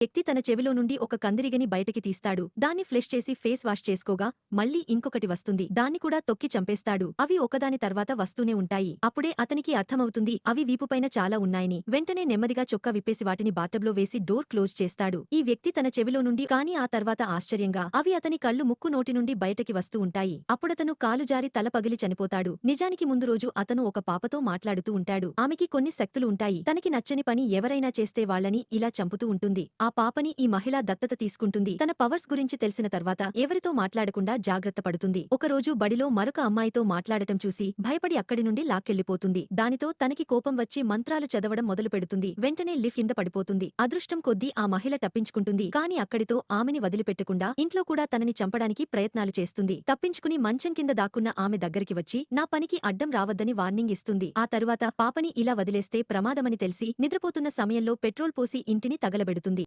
వ్యక్తి తన చెవిలో నుండి ఒక కందిరిగని బయటకి తీస్తాడు. దాన్ని ఫ్లెష్ చేసి ఫేస్ వాష్ చేసుకోగా మళ్ళీ ఇంకొకటి వస్తుంది. దాన్ని కూడా తొక్కి చంపేస్తాడు. అవి ఒకదాని తర్వాత వస్తూనే ఉంటాయి. అప్పుడే అతనికి అర్థమవుతుంది అవి వీపుపైన చాలా ఉన్నాయని. వెంటనే నెమ్మదిగా చొక్కా విప్పేసి వాటిని బాటబ్లో వేసి డోర్ క్లోజ్ చేస్తాడు. ఈ వ్యక్తి తన చెవిలో నుండి కాని ఆ తర్వాత ఆశ్చర్యంగా అవి అతని కళ్ళు ముక్కు నోటి నుండి బయటకి వస్తూ ఉంటాయి. అప్పుడతను కాలు జారి తల పగిలి చనిపోతాడు. నిజానికి ముందు రోజు అతను ఒక పాపతో మాట్లాడుతూ ఉంటాడు. ఆమెకి కొన్ని శక్తులు ఉంటాయి. తనకి నచ్చని పని ఎవరైనా చేస్తే వాళ్ళని ఇలా చంపుతూ ఉంటుంది. ఆ పాపని ఈ మహిళ దత్తత తీసుకుంటుంది. తన పవర్స్ గురించి తెలిసిన తర్వాత ఎవరితో మాట్లాడకుండా జాగ్రత్త పడుతుంది. ఒకరోజు బడిలో మరొక అమ్మాయితో మాట్లాడటం చూసి భయపడి అక్కడి నుండి లాక్కెళ్ళిపోతుంది దానితో తనకి కోపం వచ్చి మంత్రాలు చదవడం మొదలు పెడుతుంది. వెంటనే లిఫ్ కింద పడిపోతుంది. అదృష్టం కొద్దీ ఆ మహిళ తప్పించుకుంటుంది. కాని అక్కడితో ఆమెని వదిలిపెట్టకుండా ఇంట్లో కూడా తనని చంపడానికి ప్రయత్నాలు చేస్తుంది. తప్పించుకుని మంచం కింద దాక్కున్న ఆమె దగ్గరికి వచ్చి నా పనికి అడ్డం రావద్దని వార్నింగ్ ఇస్తుంది. ఆ తరువాత పాపని ఇలా వదిలేస్తే ప్రమాదమని తెలిసి నిద్రపోతున్న సమయంలో పెట్రోల్ పోసి ఇంటిని తగలబెడుతుంది.